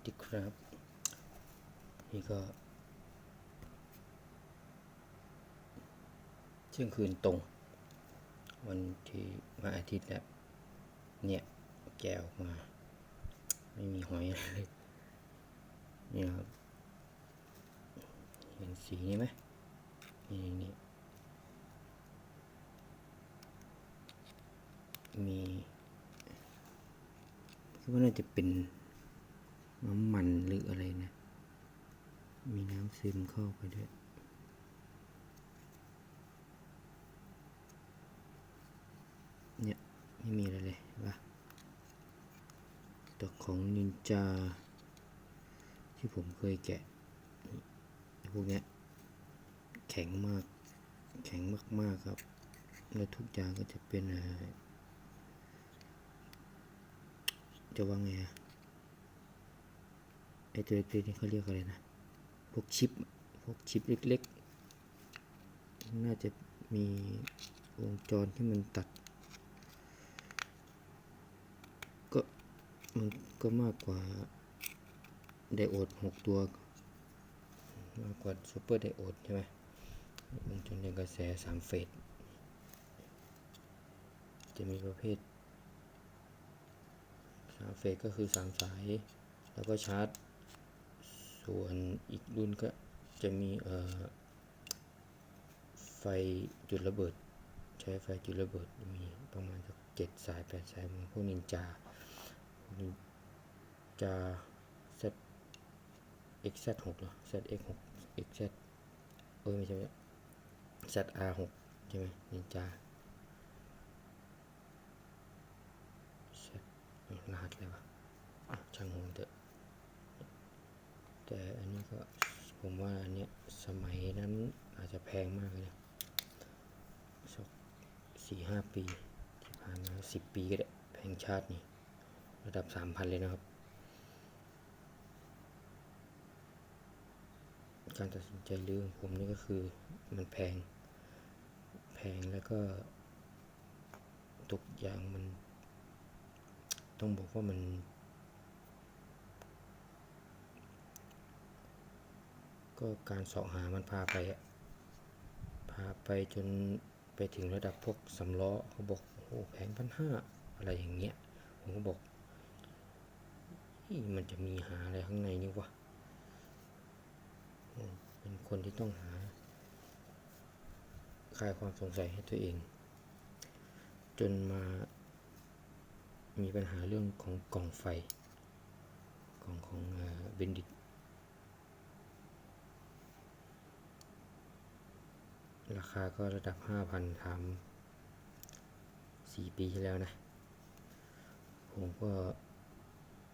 สดีครับ นี่ก็เที่ยงคืนตรง วันที่มาอาทิตย์แล้วเนี่ยแกออกมา ไม่มีหอยเลยนี่ครับ เห็นสีนี้ไหมนี่นี่มีคิดว่าน่าจะเป็น น้ำมันหรืออะไรนะ มีน้ำซึมเข้าไปด้วยเนี่ยไม่มีอะไรเลยเห็นปะแต่ของนินจา ที่ผมเคยแกะพวกเนี้ยแข็งมาก แข็งมาก ๆ ครับ แล้วทุกอย่างก็จะเป็นอะไรจะว่าไงอะ ไอตัวเล็กๆนี่เขาเรียกอะไรนะ พวกชิป พวกชิปเล็กๆ น่าจะมีวงจรที่มันตัด ก็มันก็มากกว่าไดโอดหกตัว มากกว่าซูเปอร์ไดโอดใช่ไหมวงจรเรียงกระแสสามเฟส จะมีประเภทสามเฟสก็คือสามสาย แล้วก็ชาร์จ ส่วนอีกรุ่นก็จะมีเอ่อไฟจุดระเบิด ใช้ไฟจุดระเบิดมีประมาณสักเจ็ดสายแปดสายเหมือนพวกนินจานินจา Z XZ 6เหรอ ZX 6 XZ เอ้ยไม่ใช่ ZR 6ใช่ไหมนินจา Z รหัสอะไรวะอะช่างหัวเถอะ แต่อันนี้ก็ผมว่าอันเนี้ยสมัยนั้นอาจจะแพงมากเลยนะสักสี่ห้าปีที่ผ่านมาสิบปีก็ได้แพงชาตินี่ระดับสามพันเลยนะครับ การตัดสินใจเรื่องผมนี่ก็คือมันแพง แพงแล้วก็ทุกอย่างมัน ต้องบอกว่ามัน ก็การเสาะหามันพาไปอะพาไปจนไปถึงระดับพวกสำล้อเขาบอกโอ้โหแพงพันห้าอะไรอย่างเงี้ยผมก็บอกนี่มันจะมีหาอะไรข้างในนี่วะเป็นคนที่ต้องหาคลายความสงสัยให้ตัวเอง จนมา มีปัญหาเรื่องของกล่องไฟ กล่องของเบนดิต ราคาก็ระดับห้าพันทำสี่ปีที่แล้วนะ ผมก็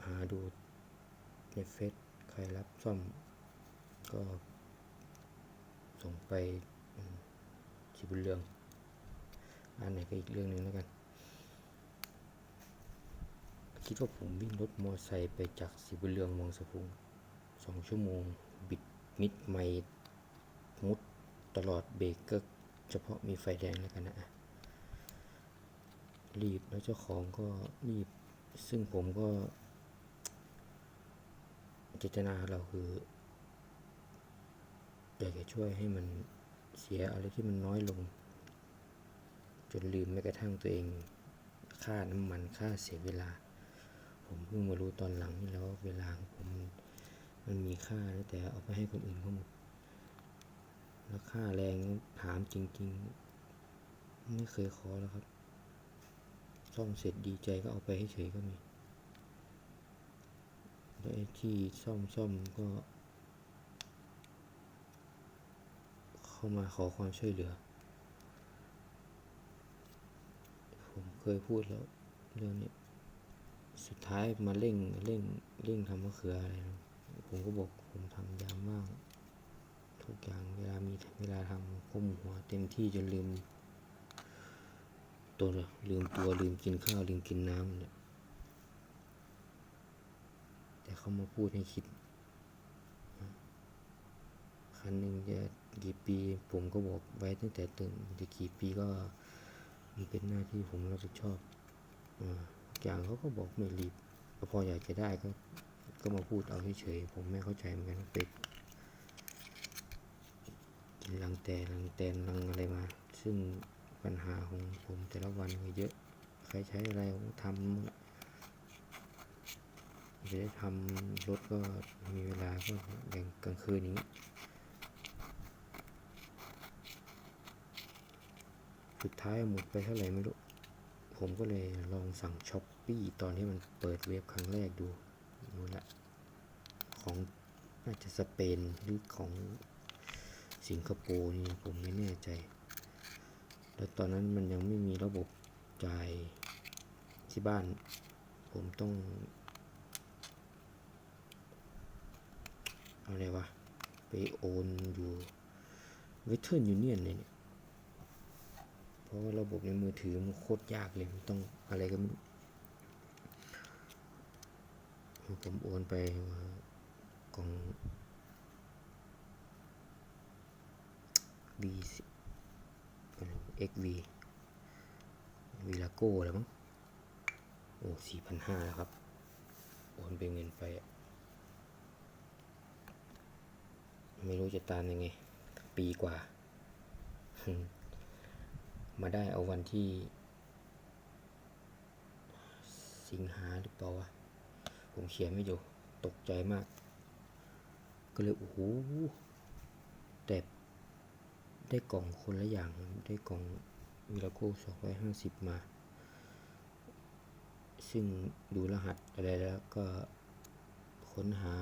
หาดูในเฟซใครรับซ่อม ก็ส่งไปอืมสีบุญเรือง อันไหนก็อีกเรื่องหนึ่งแล้วกัน คิดว่าผมวิ่งรถมอไซค์ไปจากสีบุญเรืองมองสะพุงสองชั่วโมง บิดมิดไม่มุด ตลอดเบรกก็เฉพาะมีไฟแดงแล้วกันนะ รีบแล้วเจ้าของก็รีบ ซึ่งผมก็เจตนาเราคืออยากจะช่วยให้มันเสียอะไรที่มันน้อยลง จนลืมแม้กระทั่งตัวเอง ค่าน้ำมันค่าเสียเวลา ผมเพิ่งมารู้ตอนหลังนี่แล้วว่าเวลาของผมมันมีค่านะแต่เอาไปให้คนอื่นเขาหมด แล้วค่าแรงถามจริงๆ ไม่เคยขอแล้วครับ ซ่อมเสร็จดีใจก็เอาไปให้เฉยก็มีแล้วไอ้ที่ซ่อมซ่อมก็ เข้ามาขอความช่วยเหลือ ผมเคยพูดแล้วเรื่องนี้ สุดท้ายมาเร่งเร่งเร่งทำมะเขืออะไรนะผมก็บอกผมทำยามมาก ทุกอย่างเวลามีเวลาทำก้มหัวเต็มที่จนลืม ตัวลืมตัวลืมกินข้าวลืมกินน้ำเนี่ยแต่เขามาพูดให้คิดคันหนึ่งจะกี่ปี ผมก็บอกไว้ตั้งแต่ต้นจะกี่ปีก็มันเป็นหน้าที่ผมรับผิดชอบอาอย่างเขาก็บอกไม่รีบพออยากจะได้ก็ก็มาพูดเอาเฉยๆผมไม่เข้าใจเหมือนกันเป็ด กินรังแต่รังแตนรังอะไรมา ซึ่งปัญหาของผมแต่ละวันก็เยอะ ใครใช้อะไรผมทำจะได้ทำรถก็มีเวลาก็อย่างกลางคืนอย่งนี้สุดท้ายหมดไปเท่าไหร่ไม่รู้ ผมก็เลยลองสั่งช้อปปี้ตอนที่มันเปิดเว็บครั้งแรกดูนู่นละของน่าจะสเปนหรือของ สิงคโปร์นี่ผมไม่แน่ใจ แล้วตอนนั้นมันยังไม่มีระบบจ่ายที่บ้าน ผมต้องอะไรวะ ไปโอนอยู่เวทเทิร์นยูเนียนเนี่ยเพราะว่าระบบในมือถือมันโคตรยากเลย มันต้องอะไรก็ไม่ผมโอนไปกล่อง V อะไร XV วีลาโก้แล้วมั้งโอ้สี่พันห้าแล้วครับ โอนเป็นเงินไป ไม่รู้จะตามยังไง ปีกว่า มาได้เอาวันที่ สิงหาหรือเปล่าวะ ผมเขียนไม่อยู่ ตกใจมาก ก็เลย โอ้โห ได้กล่องคนละอย่างได้กล่องมิราโก้สองร้อยห้าสิบมา ซึ่งดูรหัสอะไรแล้วก็ค้นหา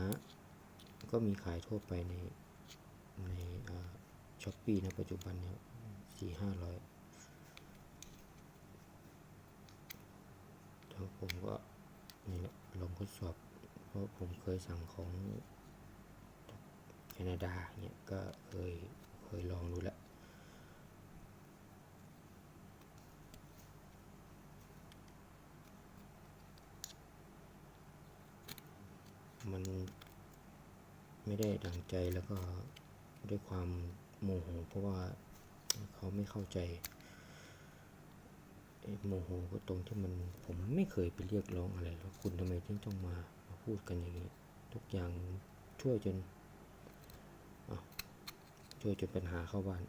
ก็มีขายทั่วไปในในช้อปปี้นะปัจจุบันเนี่ยสี่ห้าร้อยแล้วผมก็นี่ลองทดสอบ เพราะผมเคยสั่งของแคนาดาเนี่ยก็เคยเคยลองดูแล้ว มันไม่ได้ดังใจแล้วก็ด้วยความโมโหเพราะว่าเขาไม่เข้าใจโมโหก็ตรงที่มันผมไม่เคยไปเรียกร้องอะไรแล้วคุณทำไมถึงต้องมามาพูดกันอย่างนี้ ทุกอย่างช่วยจนช่วยจนปัญหาเข้าบ้าน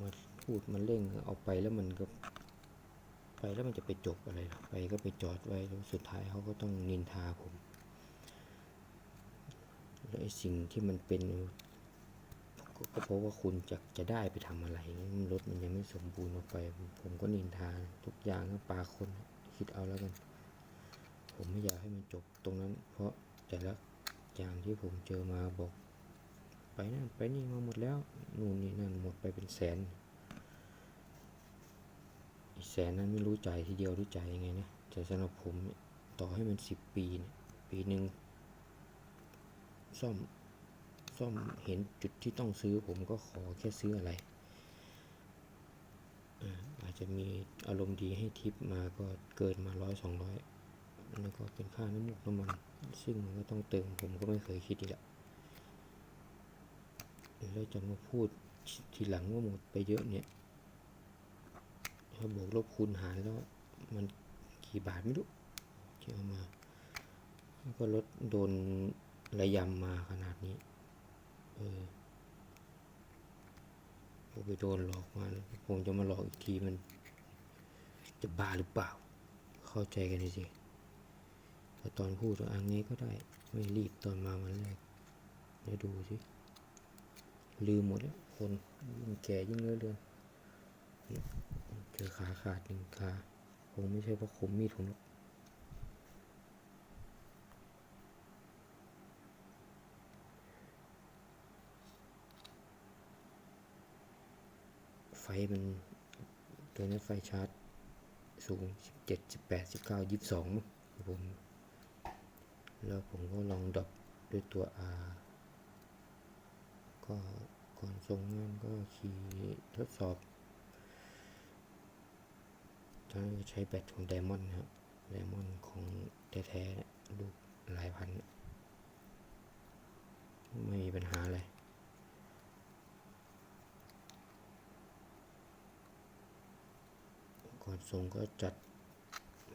มาพูดมาเร่งเอาไปแล้วมันก็ ไปแล้วมันจะไปจบอะไรไปก็ไปจอดไว้แล้วสุดท้ายเขาก็ต้องนินทาผมแล้วไอ้สิ่งที่มันเป็นก็ก็เพราะว่าคุณจะจะได้ไปทำอะไรรถมันยังไม่สมบูรณ์ออกไป ผมก็นินทาทุกอย่างก็ปาคนคิดเอาแล้วกัน ผมไม่อยากให้มันจบตรงนั้น เพราะแต่ละอย่างที่ผมเจอมาบอก ไปนั่นไปนี่มาหมดแล้วนู่นนี่นั่นหมดไปเป็นแสน อีกแสนนั้นไม่รู้ใจทีเดียวหรือจ่ายยังไงนะแต่สำหรับผมต่อให้มันสิบปีเนี่ยปีหนึ่งซ่อมซ่อมเห็นจุดที่ต้องซื้อผมก็ขอแค่ซื้ออะไรอาอาจจะมีอารมณ์ดีให้ทิปมาก็เกินมาร้อยสองร้อยแล้วก็เป็นค่าน้ำมูกน้ำมัน ซึ่งมันก็ต้องเติมผมก็ไม่เคยคิดอีกละแล้วจะมาพูดทีหลังว่าหมดไปเยอะเนี่ย ถ้าบวกลบคูณหารแล้วมันกี่บาทไม่รู้ที่เอามาแล้วก็รถโดนระยำมาขนาดนี้ เออไปโดนหลอกมาผมจะมาหลอกอีกทีมัน จะบ้าหรือเปล่า เข้าใจกันสิแต่ตอนพูดว่าอันนี้ก็ได้ ไม่รีบตอนมาวันแรกเดี๋ยวดูสิลืมหมดแล้วคนยิ่งแก่ยิ่งเลื่อนเรือน เจอขาขาดหนึ่งขาคงไม่ใช่เพราะคมมีดผมหรอกไฟมันตัวนี้ไฟชาร์จสูง 17 18 19 22มั้งผม แล้วผมก็ลองดรอปด้วยตัว R ก็ก่อนส่งงานก็ขี่ทดสอบ ตอนนั้นใช้แบตของไดมอนด์ครับไดมอนด์ของแท้ๆลูกหลายพัน ไม่มีปัญหาอะไรก่อนส่งก็จัด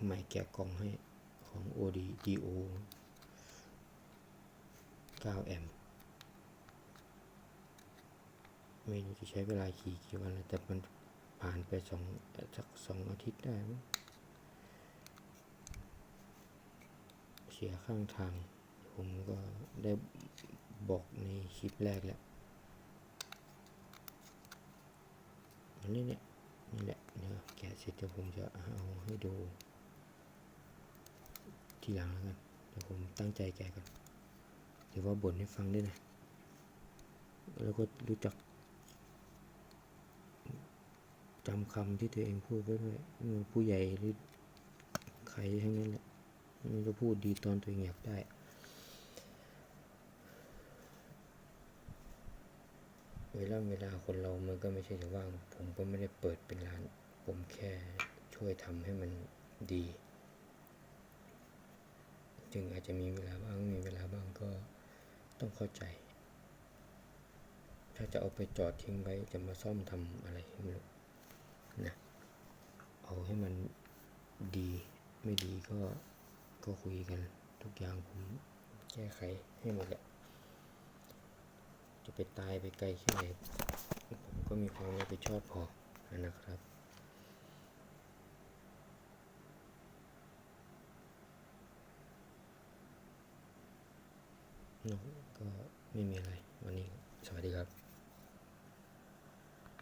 ใหม่แกะกล่องให้ของ OD DO 9 แอมไม่รู้จะใช้เวลาขี่กี่วันแล้วแต่มัน ผ่านไปสองสักสองอาทิตย์ได้เสียข้างทาง ผมก็ได้บอกในคลิปแรกแล้วอันนี้เนี่ยนี่แหละเดี๋ยแกะเสร็จเดี๋ยวผมจะเอาให้ดู ทีหลังแล้วกันเดี๋ยวผมตั้งใจแกะก่อนหรือว่าบ่นให้ฟังด้วยนะ แล้วก็รู้จัก จำคำที่ตัวเองพูดไว้ด้วยไม่ว่าผู้ใหญ่หรือใครทั้งนั้นแหละมันจะพูดดีตอนตัวเองอยากได้ เวลาเวลาคนเรามันก็ไม่ใช่จะว่าง ผมก็ไม่ได้เปิดเป็นร้าน ผมแค่ช่วยทำให้มันดี จึงอาจจะมีเวลาบ้างมีเวลาบ้างก็ต้องเข้าใจ ถ้าจะเอาไปจอดทิ้งไว้จะมาซ่อมทำอะไรไม่รู้ นะเอาให้มันดีไม่ดีก็ก็คุยกันทุกอย่างผมแก้ไขให้หมดแหละจะไปตายไปไกลแค่ไหนผมก็มีความรับผิดชอบพอนะครับเนอะก็ไม่มีอะไร วันนี้สวัสดีครับ